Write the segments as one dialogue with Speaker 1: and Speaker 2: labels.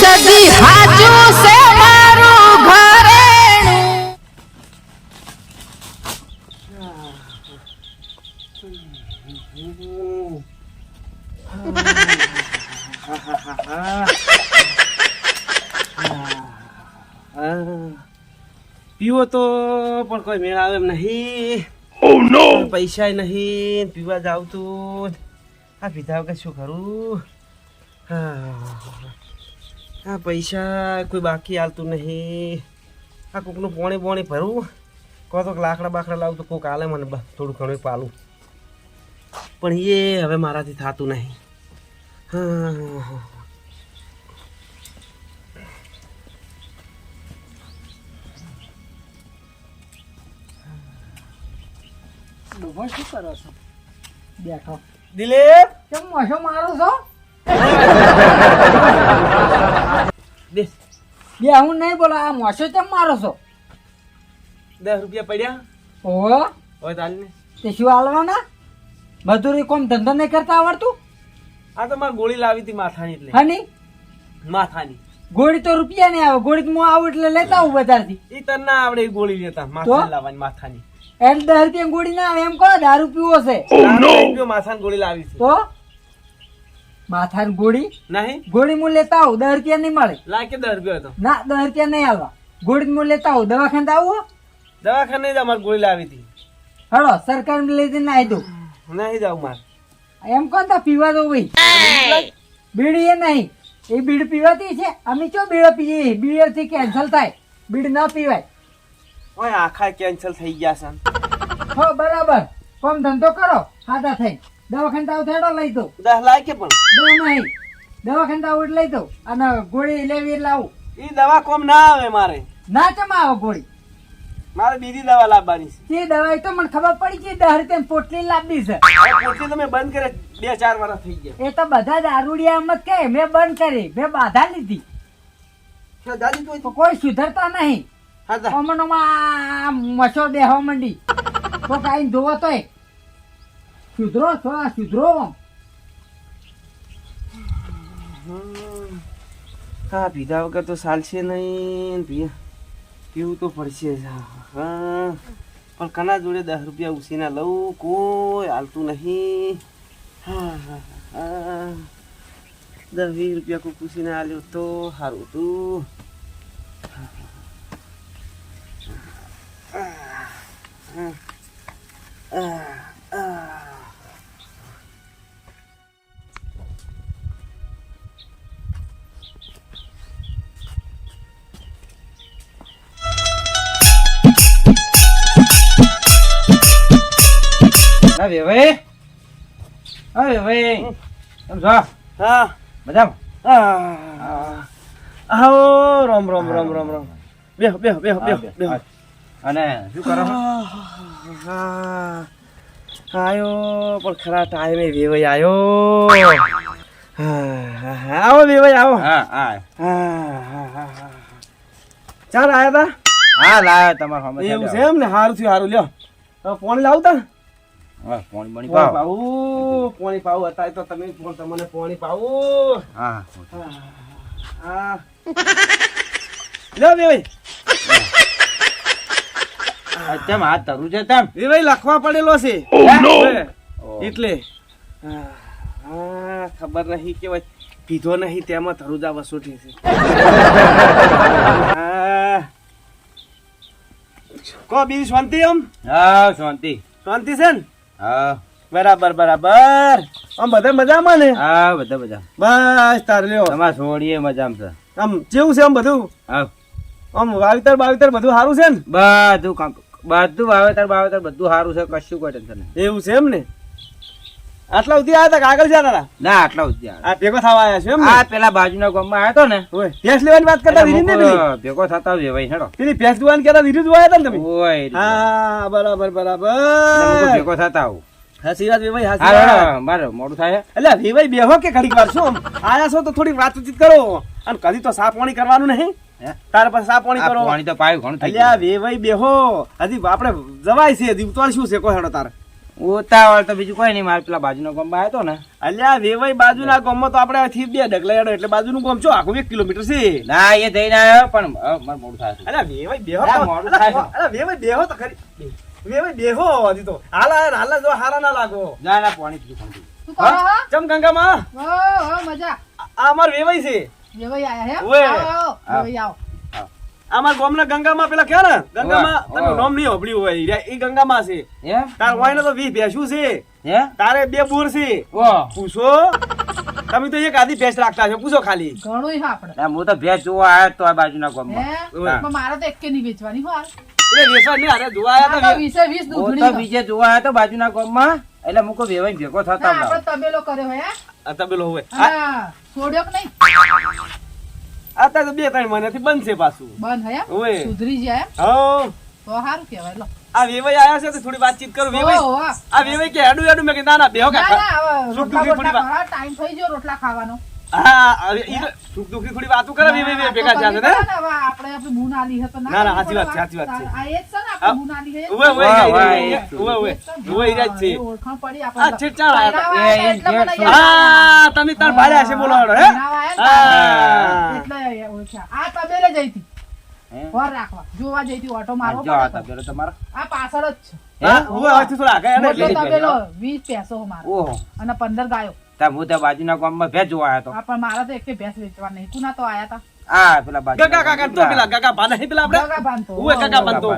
Speaker 1: સદી હાચું છે મારું ઘરેણું.
Speaker 2: પીવો તો પણ કોઈ મેળ આવે એમ નહીં. પૈસા નહીં પીવા જાવ તું આ પીધા વગર શું કરું? હા. આ પૈસા કોઈ બાકી હાલતું નહીં. આ કોકનું પોણી પોણી ભરવું કહો તો લાકડા બાકડા લાવું તો કોક આલે મને થોડું ઘણું પાલું. પણ એ હવે મારાથી થતું નહીં. હા
Speaker 3: ડોહો શું કરો છો? બેઠો.
Speaker 2: દિલીપ!
Speaker 3: કેમ મોશો મારો છો?
Speaker 2: બેસ
Speaker 3: બે હું નહીં બોલો આ મોસો કેમ મારો છો?
Speaker 2: દસ રૂપિયા પડ્યા.
Speaker 3: ઓહો
Speaker 2: હોય તાલીને
Speaker 3: તે શું હાલવાના? મજૂરી કોમ ધંધો નહીં કરતા આવડતું?
Speaker 2: આ તો મારે ગોળી લાવી હતી માથાની એટલે.
Speaker 3: હાની?
Speaker 2: માથાની.
Speaker 3: ગોળી તો રૂપિયા નહીં આવે ગોળી તો હું આવું એટલે લેતા આવું બજારથી.
Speaker 2: એ તને ના આવડે એ ગોળી લેતા માથા લાવવાની માથાની.
Speaker 3: એટલે દસ રૂપિયા ગોળી ના આવે એમ કહો દારૂ પીવો છે?
Speaker 2: રૂપિયો માથાની ગોળી લાવી
Speaker 3: તો? માથાની ગોળી
Speaker 2: નહીં.
Speaker 3: ગોળી હું લેતા આવું દસ રૂપિયા નહીં મળે?
Speaker 2: લાય કે દસ રૂપિયો હતો
Speaker 3: ના દસ રૂપિયા નહીં આવવા. ગોળી હું લેતા આવું દવાખાને આવું
Speaker 2: દવાખાને જ અમારે ગોળી લાવી હતી.
Speaker 3: હળો સરકાર લઈ જઈને આવી દઉં
Speaker 2: નહીં જાવ મારે.
Speaker 3: એમ કોણ તા પીવા દો ભાઈ? બીડી એ નહીં. એ બીડ પીવાતી છે. અમે ચો બીડો પીએ? બીડથી કેન્સલ થાય. બીડ ના પીવાય.
Speaker 2: ઓય આખા કેન્સલ થઈ ગયા છે.
Speaker 3: હો બરાબર. કોમ ધંધો કરો. ખાધા થઈ. દવાખાને તાવ થેડો લઈ દઉં.
Speaker 2: દસ કે પણ.
Speaker 3: દો નહીં. દવાખાને તાવ એટલે લઈ દઉં. અને ગોળી લેવી એટલે આવું.
Speaker 2: એ દવા કોમ ના આવે મારે.
Speaker 3: ના ચમ આવે ગોળી?
Speaker 2: મારે બીજી દવા લાવવાની છે.
Speaker 3: એ દવા તો મને ખબર પડી કે દસ તેમ પોટલી લાવવી છે.
Speaker 2: પોટલી તમે બંધ કરે બે ચાર વર્ષ થઈ ગયા.
Speaker 3: એ તો બધા દારૂડિયા એમ જ કહે મેં બંધ કરી મેં બાધા લીધી.
Speaker 2: તો
Speaker 3: કોઈ સુધરતા નહીં. હમણાં મચો બેહવા મંડી. તો કાઈ જોવો તોય. સુધરો છો આ સુધરો
Speaker 2: હા પીધા વગર તો ચાલશે નહીં પીવું તો પડશે. હા પણ કના જોડે દસ રૂપિયા ઉસીના લઉં કોઈ હાલતું નહીં હા હા હા દસ વીસ રૂપિયા કોઈ પૂછીને આલ્યો તો સારું હતું
Speaker 4: હા વેવાઈ હા વેવાઈ કેમ છો?
Speaker 2: હા.
Speaker 4: મજામાં?
Speaker 2: હા. આવો રામ રામ રામ રામ રામ. બેહો બેહો બેહો બેહો બેહો.
Speaker 4: અને શું કરો
Speaker 2: આયો પણ ખરા ટાઈમે વેવાઈ આયો. આવો વેવાઈ આવો. હા,
Speaker 4: હા. હા.
Speaker 2: ચાલ આયા તા?
Speaker 4: હા લાયા તમારો
Speaker 2: એવું છે એમ ને? સારું થયું સારું લ્યો. પાણી લાવતા?
Speaker 4: હા પાણી પાણી
Speaker 2: પાણી
Speaker 4: પાવ.
Speaker 2: પાણી પાવું. અત્યારે તો તમે પણ તમને પાણી પાવું.
Speaker 4: હા
Speaker 2: હા લ્યો વેવાઈ
Speaker 4: તેમ હાથ ધરું છે તેમ
Speaker 2: વેવાઈ લખવા પડેલો છે. એટલે. હા હા, ખબર નહીં કે પીધો નહીં તેમાં તરુજા વસોટી છે. કો બીજી શાંતિ એમ?
Speaker 4: હા શાંતિ.
Speaker 2: શાંતિ છે ને?
Speaker 4: હા.
Speaker 2: બરાબર બરાબર. આમ બધા મજામાં ને?
Speaker 4: હા બધા મજા.
Speaker 2: બસ તાર લ્યો.
Speaker 4: તમાર છોડીએ મજામાં છે.
Speaker 2: આમ કેવું છે આમ બધું?
Speaker 4: હા.
Speaker 2: આમ વાવેતર બાવેતર બધું સારું છે ને?
Speaker 4: બધું બધું વાવેતર બાવેતર બધું સારું છે કશું કોઈ ટેન્શન નહીં.
Speaker 2: એવું છે એમ ને? આટલા સુધી આવ્યા હતા કાગળ આગળ જતા હતા?
Speaker 4: ના આટલા સુધી
Speaker 2: આ ભેગો થવા આવ્યા છે એમ
Speaker 4: આ પેલા બાજુના ગામમાં આવ્યો ને.
Speaker 2: ઓય ભેંસ લેવાની વાત કરતા
Speaker 4: એટલે
Speaker 2: ને પેલી?
Speaker 4: ભેગો થતા વેવાઈ હેડો.
Speaker 2: પેલી ભેંસ દુવાન કેતા વિરુદ્ધ જોયા હતા ને તમે?
Speaker 4: ઓય
Speaker 2: હા બરાબર બરાબર.
Speaker 4: ભેગો થતા આવું.
Speaker 2: હાસી વાત વેવાઈ હાસી
Speaker 4: હા મારે મોડું થાય
Speaker 2: એટલે વેવાઈ બેહો કે ઘડીક વાર શું આયા છો તો થોડી વાતચીત કરો. અને કદી તો સાફ પાણી કરવાનું નહીં? તારે પાસે સાફ પાણી કરો.
Speaker 4: પાણી તો પાયું ઘણું થઈ ગયું.
Speaker 2: બેહો. હજી આપણે જવાય છે હજી ઉતાર શું છે કોઈ હેડો તારે.
Speaker 4: ઉતાવળ તો બીજું કોઈ નહીં. મારે પેલા બાજુનો ગોમ આવ્યો હતો ને.
Speaker 2: અલ્યા વેવાઈ બાજુના ગામમાં તો આપણે થી બે ડગલા હેડો એટલે બાજુનું ગોમ છો આખું એક કિલોમીટર છે.
Speaker 4: ના એ જઈને આવ્યો પણ મારે મોડું થાય
Speaker 2: અલ્યા વેવાઈ બેહો
Speaker 4: અલ્યા,
Speaker 2: તો-
Speaker 4: મોડું થાય
Speaker 2: અલ્યા, વેવાઈ બેહો તો ખરી. વેવાઈ બેહો હજી તો. હાલ હાલ હાલ જો હારા ના લાગો.
Speaker 4: ના ના પાણી પીધું પાણી?
Speaker 2: ચમ ગંગામાં?
Speaker 1: ઓ, ઓ, મજા.
Speaker 2: આ અમાર વેવાઈ છે.
Speaker 1: વેવાઈ આયા હે?
Speaker 2: ઓવે.
Speaker 1: આવો, આવો, વેવાઈ આવો.
Speaker 2: અમાર ગામના ગંગામાં પેલા કે ને ગંગામાં તમે. નામ નહીં હોભળ્યું હોય. એ ગંગામાં છે? તાર વાયને તો વીસ ભેંસું છે. તારે બે બોર છે. પૂછો. તમે તો એક આધી ભેંસ રાખતા છો. પૂછો ખાલી.
Speaker 1: ઘણું આપણે.
Speaker 4: હું તો ભેંસ જોવા આવ્યો તો આ બાજુના ગામમાં.
Speaker 1: મારે તો એકે નહીં વેચવાની હોય.
Speaker 2: એટલે વેસવા નહીં અરે જોવા આવ્યા
Speaker 1: તો
Speaker 2: તા વે-
Speaker 1: વીસે વીસ
Speaker 4: હું તો બીજે જોવા આવ્યા તો બાજુના ગામમાં એટલે મૂકો વેવાઈ ભેગો થતા
Speaker 1: આપણે તબેલો કર્યો હે?
Speaker 2: આ તબેલો હોય.
Speaker 1: હા છોડ્યો કે નહીં?
Speaker 2: અત્યારે તો બે ત્રણ મહિનાથી બંધ છે પાછું.
Speaker 1: બંધ હયા
Speaker 2: ઓય.
Speaker 1: સુધરી જાય?
Speaker 2: હા
Speaker 1: તો સારું કહેવાય લો.
Speaker 2: આ વેવાઈ આયા છે તો થોડી વાતચીત કરું વેવાઈ? આ વેવાઈ કે હેડું હેડું મેં કે ના ના બેહો કાકા.
Speaker 1: ટાઈમ થઈ ગયો રોટલા ખાવાનો.
Speaker 2: સુખ દુઃખની થોડી વાતો કરે વેવાઈ
Speaker 1: ના,
Speaker 2: વેવાઈ ભેગા છે ને
Speaker 1: પડે આપણે બૂન આલી હે
Speaker 2: ના, ના, સાચી વાત છે, સાચી વાત છે.
Speaker 1: આ એ છે ને
Speaker 2: હા.
Speaker 1: બૂન આલી હે
Speaker 2: ઉવે ઉવે
Speaker 4: વાહ,
Speaker 2: ઈ
Speaker 4: વાહ,
Speaker 2: ઈ
Speaker 4: એ
Speaker 2: ઉવે ઉવે ઉવે ઈ જ છે
Speaker 1: ઓળખાણ પડી
Speaker 2: આ
Speaker 1: આપણને.
Speaker 2: આયા
Speaker 4: એ,
Speaker 1: એટલે
Speaker 4: એ,
Speaker 1: મને
Speaker 4: એ,
Speaker 1: યાદ આવ્યું.
Speaker 2: હા તમે તાર ભાડ્યા છે બોલો હે. હા
Speaker 1: એટલે ઓળખ્યા. આ તબેલે જઈ હતી.
Speaker 4: હે?
Speaker 1: રાખવા જોવા જઈ હતી ઓટો મારવો
Speaker 4: જો આ
Speaker 1: પડે તો.
Speaker 4: તબેલો તમારો.
Speaker 1: આ પાછળ જ છે
Speaker 2: હા ઉવે હવેથી થોડા આગળ એટલે
Speaker 1: તબેલો વીસ પૈસો મારો
Speaker 4: ઓહો
Speaker 1: અને પંદર ગાયો
Speaker 4: તા હું તો બાજુના ગામમાં ભેજ જોવા આવ્યો તો.
Speaker 1: પણ મારા તો એકે ભેંસ વેચવા નહીં. ના તો આયા તા.
Speaker 4: આ પેલા બાજુ
Speaker 2: ગગા કાકા તો પેલા ગગા ભાના હે પેલા આપણે?
Speaker 1: ગગા બાંધતો.
Speaker 2: ઉવે ગગા બાંધતો.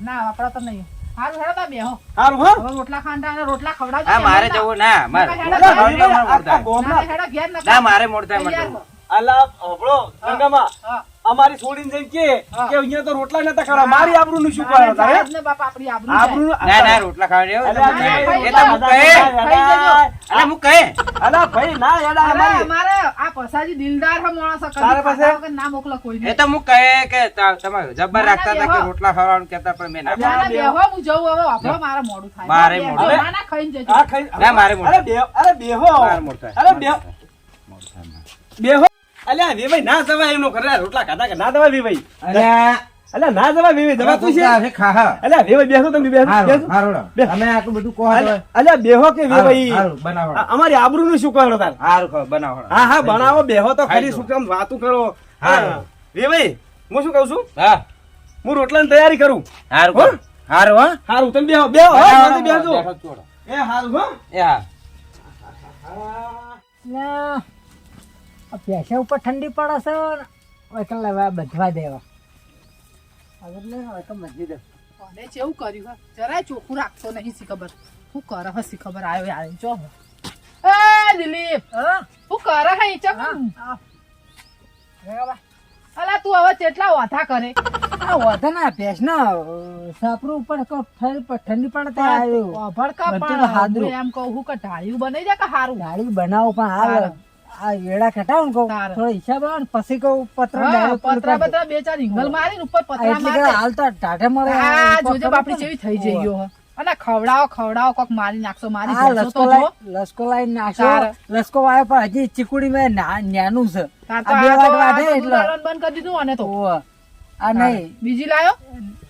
Speaker 1: ના આપડા તો નહીં. હારું હેડો તા બેહો
Speaker 2: હારું હો.
Speaker 1: રોટલા ખાંડા અને રોટલા ખવડાવજો
Speaker 4: હા મારે જવું ના મારે
Speaker 1: નકા હેડા
Speaker 4: રોટલા
Speaker 1: ઘેર.
Speaker 4: ખાવાનું
Speaker 2: આ- આ
Speaker 4: મોડું થાય.
Speaker 1: ના, હેડો ઘેર નકા.
Speaker 4: ના મારે મોડું મને
Speaker 2: અલા હભળો ગંગામાં
Speaker 1: હા.
Speaker 2: અમારી છોડીને જઈને કે કે અહીંયા તો રોટલા નતા ખાવા મારી આબરૂનું શું કરો તારે
Speaker 1: આપણી આબરૂ.
Speaker 4: ના ના રોટલા ખાવા
Speaker 1: ના,
Speaker 4: એ તો હું કહે.
Speaker 1: જજો.
Speaker 4: હું કહે.
Speaker 2: અલા ભાઈ ના
Speaker 1: એડા
Speaker 2: અમારી
Speaker 1: અમારે આ પસાજી દિલદાર છે મોણસ
Speaker 2: તારે પાસે?
Speaker 1: ના મોકલા કોઈ
Speaker 4: એ તો હું કહે કે તમે જબ્બર રાખતા હતા કે રોટલા ખાવાનું કહેતા પણ મે ના
Speaker 1: ના, ના,
Speaker 2: બેહો.
Speaker 1: હું જઉં હવે વાપરો, મારે મોડું થાય
Speaker 4: મારે મોડું.
Speaker 1: ના, ના, ખાઈને જજો.
Speaker 2: આ ખાઈ
Speaker 4: ના, મારે મોડું.
Speaker 2: અરે બેહો અરે બેહો
Speaker 4: મારે મોડું થાય.
Speaker 2: અરે બેહો
Speaker 4: મોડું થાય
Speaker 2: બેહો અલ્યા વેવાઈ ના કરે રોટલા ખાધા કે ના જવાય વેવાઈ
Speaker 4: અલ્યા,
Speaker 2: અલ્યા ના જવાય વેવાઈ જવા તું છે
Speaker 4: ખાહા.
Speaker 2: અલ્યા વેવાઈ બેસો તમે બેસો બેસો.
Speaker 4: હારું. આટલું બધું કહો
Speaker 2: અલ્યા અલ્યા બેહો કે
Speaker 4: હારું, બનાવો.
Speaker 2: અમારી આબરૂનું શું કહો તાર
Speaker 4: હારું ખાઓ, બનાવો.
Speaker 2: હા હા બનાવો બેહો તો
Speaker 4: ખાલી
Speaker 2: શું કામ વાતું કરો. હા. વેવાઈ હું શું કહું છું
Speaker 4: હા,
Speaker 2: હું રોટલાની તૈયારી કરું
Speaker 4: હારું. હારું, હો?
Speaker 2: હારું તમે બેહો બેહો. એ હારું
Speaker 4: એ હા.
Speaker 3: ના, ઉપર ઠંડી પડે છે ને, હવે બધવા દેવા હવે લે, હવે તો બધી દે.
Speaker 1: કોને ચેવું કર્યું હે? જરાય ચોખ્ખું રાખતો નહીં શી ખબર શું કરે હે શી ખબર આવ્યો યાર જો એ દિલીપ
Speaker 3: હા?
Speaker 1: શું કરે હે ઈ ચમ? અલા તું હવે કેટલા વાથા કરે
Speaker 3: આ વધે ના ભેંસના, ના સાપરું ઉપર ઠંડી પડે તો આવ્યું.
Speaker 1: ભડકા પણ
Speaker 3: હાદરું.
Speaker 1: એમ કહું હું કે ઢાળ્યું બનાવી જાય કે હારું
Speaker 3: દાળી બનાવો પણ આવે. આ એડા ખટાવ કહું થોડો હિસાબ આવે ને પછી કહું પત્ર
Speaker 1: પતરા. બતરા બે ચાર હિંગલ મારીને ઉપર
Speaker 3: આ
Speaker 1: પતરા મારે
Speaker 3: હાલ તો ટાઢે મળે
Speaker 1: જોજે બાપડી જેવી થઈ જઈ ગયો અને ખવડાવો ખવડાવો કોક મારી નાખશો મારી
Speaker 3: આ લસકો લાઈ લસકો લાઈ
Speaker 1: નાખશો.
Speaker 3: લસકો વાયો પણ હજી ચીકુડી માં ના- નાનું છે. આ બે
Speaker 1: આ
Speaker 3: વાટ
Speaker 1: આ
Speaker 3: એટલે.
Speaker 1: બંધ કરી દીધું અને તો.
Speaker 3: આ નહીં.
Speaker 1: બીજી લાયો?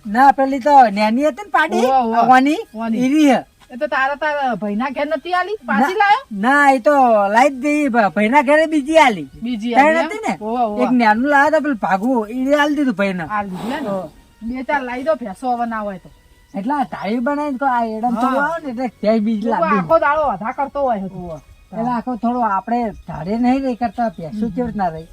Speaker 3: ના પેલી તો નાની હતી ને પાડી. આ વાની. ઈરી હે.
Speaker 1: એ તો તારા તારા ભાઈના ઘેર નથી આલી? પાછી લાયો?
Speaker 3: ના એ તો લાઈ જ દઈ ભાઈના ઘરે બીજી આલી.
Speaker 1: બીજી આલી
Speaker 3: હતી ને?
Speaker 1: ઓવે, ઓવે.
Speaker 3: એક નાનું લાવ્યા તો પેલું ભાગવું ઈરી આલી દીધું ભાઈને.
Speaker 1: આ ને. બે ચાર લાવી દો ભેંસો હવે ના હોય તો.
Speaker 3: એટલે આ ટાળી તો આ એડમ થોડું આવે ને એટલે ત્યાં બીજી લાવી
Speaker 1: આખો દાડો વધા કરતો હોય
Speaker 3: એટલે આખો થોડો આપણે ધારે નહીં રહી કરતા પેસું કેવી રીતના રહી?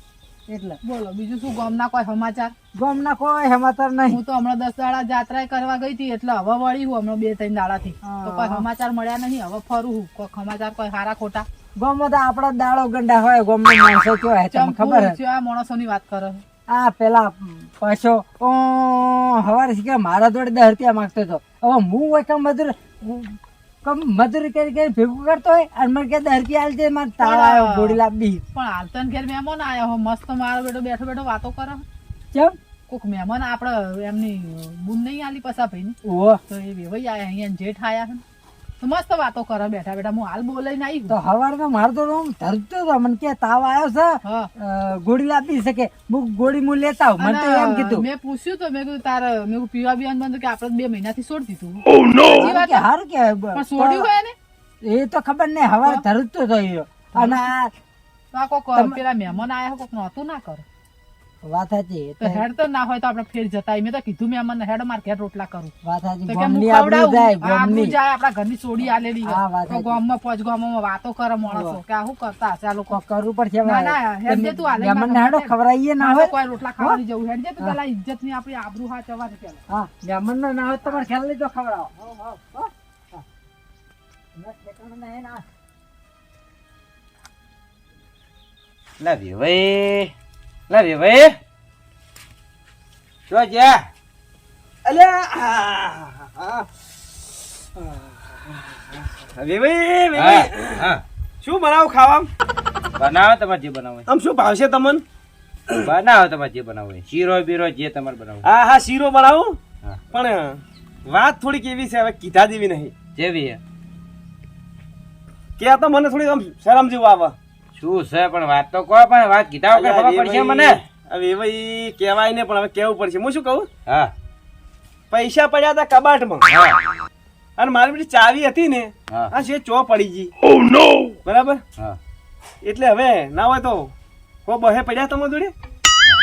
Speaker 3: એટલે.
Speaker 1: બોલો બીજું શું? ગામના કોઈ સમાચાર?
Speaker 3: ગામના કોઈ સમાચાર નહીં.
Speaker 1: હું તો હમણાં દસ દાડા જાત્રા કરવા ગઈ હતી એટલે હવે વળી હું હમણાં બે ત્રણ દાડાથી. તો કોઈ સમાચાર મળ્યા નહીં હવે ફરું હું. કોઈ સમાચાર કોઈ હારા ખોટા.
Speaker 3: ગામમાં તો આપડા દાડો ગંડા હોય ગામના માણસો કયો તમને ખબર?
Speaker 1: ચંપુ આ માણસોની વાત કરો.
Speaker 3: આ પેલા પાછો હવારે શીખે મારા જોડે દસ રૂપિયા માંગતો હતો. હવે હું હોય બધું કમ મધુર કરી કરી ભેગું કરતો હોય અને મને કે દરકી રૂપિયા આલજે મારે તાવ આવ્યો ગોળી લાવી
Speaker 1: પણ આલતન તને ઘેર મહેમાન આયા હો મસ્ત મારો બેટો બેઠો બેઠો વાતો કરે.
Speaker 3: કેમ?
Speaker 1: કોક મહેમાન આપણે એમની બુન નહીં આલી પસા ભાઈ
Speaker 3: ઓહો.
Speaker 1: તો એ વેવાઈ આયા અહીંયા જેઠ આયા છે મસ્ત વાતો કરે બેઠા બેઠા. હું હાલ બોલાઈને આવી
Speaker 3: તો હવારમાં મારો તો રૂમ ધરતો હતો મને કે તાવ આવ્યો છે. ગોળી લાપી શકે હું ગોળી હું લેતા આવું. મને તો એમ કીધું.
Speaker 1: મેં પૂછ્યું તો મેં કીધું તારે મેં કીધું પીવા બીવાનું બંધ કે આપણે બે મહિનાથી છોડી દીધું વાત
Speaker 3: કે. હારું કે
Speaker 1: પણ છોડ્યું હોય ને
Speaker 3: એ તો ખબર નહીં હવાર ધરતો હતો અને આ
Speaker 1: તો આ કોક પેલા મહેમાન આયા કોક નહોતું ના કરે.
Speaker 3: વાત સાચી
Speaker 1: હેડ તો ના હોય તો આપણે ફેર જતા મેં તો કીધું મહેમાન હેડ માર ઘેર રોટલા કરું.
Speaker 3: વાત સાચી ગોમની. જાય
Speaker 1: જાય આપણા ઘરની સોડી આલેલી તો. ગામમાં પોચ ગામમાં વાતો કરે માણસો કે આ શું કરતા હશે આ લોકો?
Speaker 3: કરવું પડશે
Speaker 1: ના, ના, હેડ જે તું હાલે ના
Speaker 3: હેડો.
Speaker 1: ખબર
Speaker 3: ના હોય?
Speaker 1: કોઈ રોટલા ખાવાની જવું હેડ. જે તું પેલા ઇજ્જતની આપણી આબરૂ હા ચવાની પેલા
Speaker 3: હા મેમન ના હોય તમારે ખ્યાલ લેજો ખવડાવો. હો, હો, હો. હા. એના ઠેકાણા નહીં ના.
Speaker 4: ભાઈ. લાવી ભાઈ જો જ્યાં.
Speaker 2: આ, આ, આ. વેવાઈ, વેવાઈ.
Speaker 4: હા
Speaker 2: શું બનાવું ખાવા
Speaker 4: બનાવો તમારે જે બનાવો.
Speaker 2: આમ શું ભાવશે તમને?
Speaker 4: બનાવો તમારે જે બનાવો. શીરો બીરો જે તમારે બનાવો
Speaker 2: હા હા શીરો બનાવું? પણ વાત થોડીક એવી છે હવે કીધા જેવી નહીં.
Speaker 4: જેવી.
Speaker 2: કે તો મને થોડી આમ શરમ જેવું આવે.
Speaker 4: શું છે? પણ વાત તો કહો પણ વાત કીધા વગર ખબર પડશે મને.
Speaker 2: હવે ભાઈ કહેવાય ને પણ હવે કેવું પડશે? હું શું કહું?
Speaker 4: હા.
Speaker 2: પૈસા પડ્યા હતા કબાટમાં.
Speaker 4: હા.
Speaker 2: અને મારી બધી ચાવી હતી ને
Speaker 4: હા.
Speaker 2: આ છે ચો પડી ગઈ. બરાબર?
Speaker 4: હા.
Speaker 2: એટલે હવે ના હોય તો કો બહે પડ્યા તમે જોડે?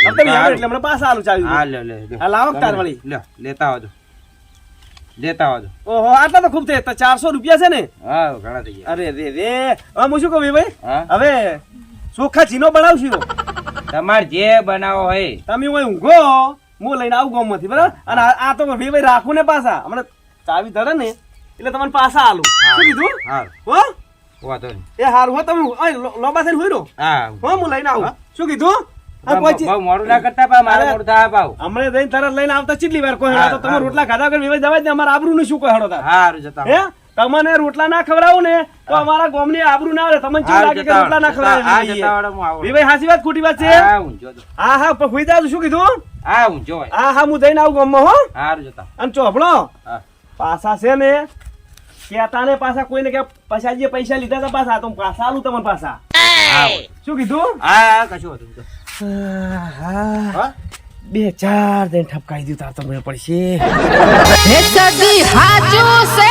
Speaker 2: હવે તમે એટલે હમણાં પાછા આલું ચાવી
Speaker 4: હા લે.
Speaker 2: આ લાવો તાર વળી.
Speaker 4: લે લેતા આવજો. લેતા આવજો
Speaker 2: ઓહો આટલા તો ખૂબ થઈ તો ચારસો રૂપિયા છે ને?
Speaker 4: હા ઘણા થઈ ગયા.
Speaker 2: અરે રે રે. હવે હું શું કહું ભાઈ? હવે ચોખ્ખા ચીનો બનાવશું?
Speaker 4: તમારે જે બનાવો હોય.
Speaker 2: તમે હોય ઊંઘો હું લઈને આવું ગામમાંથી બરાબર? અને આ તો ભાઈ રાખું ને પાછા. હમણાં ચાવી ધરે ને એટલે તમને પાછા આલું. શું કીધું?
Speaker 4: હા
Speaker 2: હો?
Speaker 4: વાંધો
Speaker 2: એ હારું હો તમે લોબા થઈને હોય રહો
Speaker 4: હા
Speaker 2: હો લઈને આવું. શું કીધું?
Speaker 4: મોડું ના કરતા પા મારે મોડું થાય પાવ
Speaker 2: હમણાં જઈને તરત લઈને આવતા ચીટલી વાર કોઈ તો તમે રોટલા ખાધા વગર વિવાહ જવા જ ને અમારા આબરૂ શું કોઈ હડો
Speaker 4: હારું જતા
Speaker 2: હે? તમને રોટલા ના ખવડાવું ને તો અમારા ગામની આબરૂ ના આવે તમને કેવું લાગે કે રોટલા ના ખવડાવે વિવાહ વાત ખોટી વાત છે?
Speaker 4: હા
Speaker 2: હા પણ હુઈ શું કીધું?
Speaker 4: હા હું હોય
Speaker 2: હા હા હું જઈને આવું ગામમાં હો.
Speaker 4: હારું જતા
Speaker 2: અને ચોભળો
Speaker 4: હા.
Speaker 2: પાછા છે ને કેતા ને પાછા કોઈને કે પૈસા જે પૈસા લીધા હતા પાછા તો પાછા આલું તમને પાછા. શું કીધું?
Speaker 4: હા કશું હતું
Speaker 2: બે ચાર દિન ઠપકાઈ દીધું તાર તમને પડશે.
Speaker 1: હે સદી હાચું છે